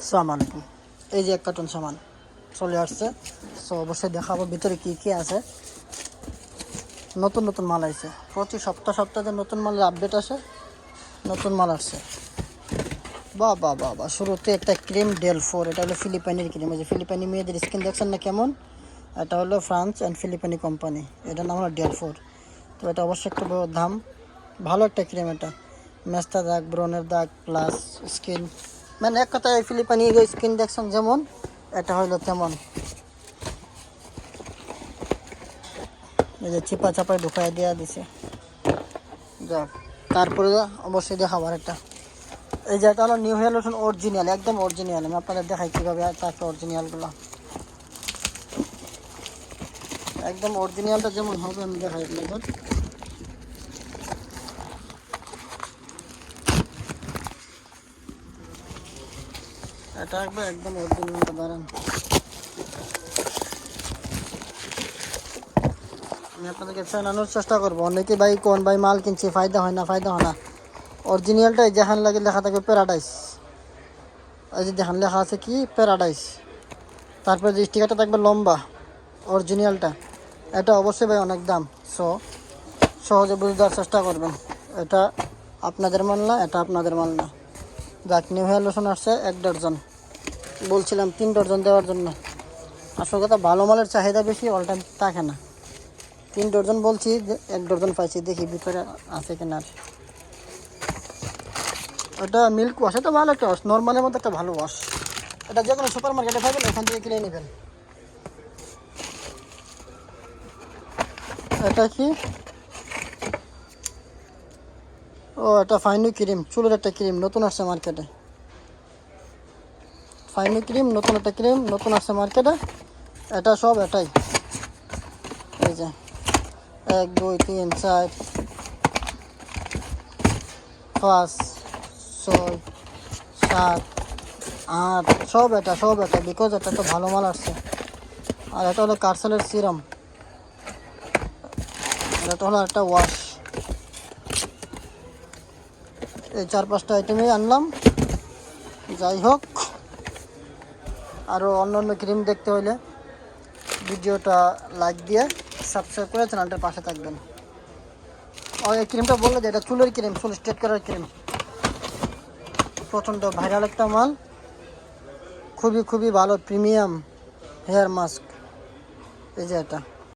সামান এই যে এক কার্টন সামান। চলে আসছে। সো অবশ্যই দেখাবো ভিতরে কী কী আছে। নতুন নতুন মাল আসছে প্রতি সপ্তাহ সপ্তাহে নতুন মালের আপডেট আসে। নতুন মাল আসছে। বাহ বা বা বাহ। শুরুতে একটা ক্রিম ডেল ফোর। এটা হলো ফিলিপাইনের ক্রিম। এই যে ফিলিপাইনি মেয়েদের স্কিন দেখছেন না কেমন? এটা হলো ফ্রান্স অ্যান্ড ফিলিপাইনি কোম্পানি। এটার নাম হলো ডেল ফোর। তো এটা অবশ্যই একটু দাম। ভালো একটা ক্রিম এটা। মেস্তা দাগ ব্রনের দাগ প্লাস স্কিন মানে এক কথায় ফিলিপাইনি স্কিন দেখছেন যেমন, এটা হলো তেমন। এই যে চিপা চাপায় ঢুকাই দেওয়া দিছে। যাক, তারপরে অবশ্যই দেখাবার একটা এই যে এটা হলো নিউ হেয়ার লোশন অরিজিনাল একদম অরিজিনাল আমি আপনাদের দেখাই কীভাবে থাকে অরিজিনালগুলো একদম অরিজিনালটা যেমন হবে, আমি দেখাই আপনাদের এটা একবার একদম অরিজিনালটা দাঁড়ান। আমি আপনাদেরকে জানানোর চেষ্টা করব। অনেকে ভাই কোন ভাই মাল কিনছে, ফায়দা হয় না, ফায়দা হয় না। অরিজিনালটাই যেখান লাগে লেখা থাকবে প্যারাডাইস এই যেখান লেখা আছে কি? প্যারাডাইস তারপরে যে স্টিকারটা থাকবে লম্বা অরিজিনালটা এটা অবশ্যই ভাই অনেক দাম। সো সহজে বুঝে দেওয়ার চেষ্টা করবেন। এটা আপনাদের মাল না, এটা আপনাদের মাল না। যাক নিউ হেয়ার লোশন আসছে এক ডজন। বলছিলাম তিন ডর্জন দেওয়ার জন্য। আসল কথা, ভালো মালের চাহিদা বেশি অল টাইম থাকে না তিন ডজন বলছি এক ডজন পাইছি, দেখি ভিতরে আছে কিনা। ওটা মিল্ক ওয়াশ এটা ভালো একটা ওয়াশ নর্মালের মধ্যে একটা ভালো ওয়াশ এটা যে কোনো সুপার মার্কেটে পাবেন এখান থেকে কিনে নেবেন। এটা কি? ও, এটা ফাইনু ক্রিম চুলের একটা ক্রিম নতুন আসছে মার্কেটে ফাইনু ক্রিম নতুন একটা ক্রিম নতুন আসছে মার্কেটে এটা সব এটাই। এই যে, এক, দুই, তিন, চার, পাঁচ, ছয়, সাত, আট, সব এটা সব এটা বিকজ এটা তো ভালো মাল আসছে। আর এটা হলো কার্সেলের সিরাম এটা হলো একটা ওয়াশ এই চার, পাঁচটা আইটেমই আনলাম। যাই হোক। আরও অন্য অন্য ক্রিম দেখতে হলে ভিডিওটা লাইক দিয়ে সাবস্ক্রাইব করে চ্যানেলটার পাশে থাকবেন। আর এই ক্রিমটা বললে যে এটা চুলের ক্রিম, চুল স্ট্রেট করার ক্রিম। প্রচণ্ড ভাইরাল একটা মাল। খুবই খুবই ভালো প্রিমিয়াম হেয়ার মাস্ক এই যে এটা।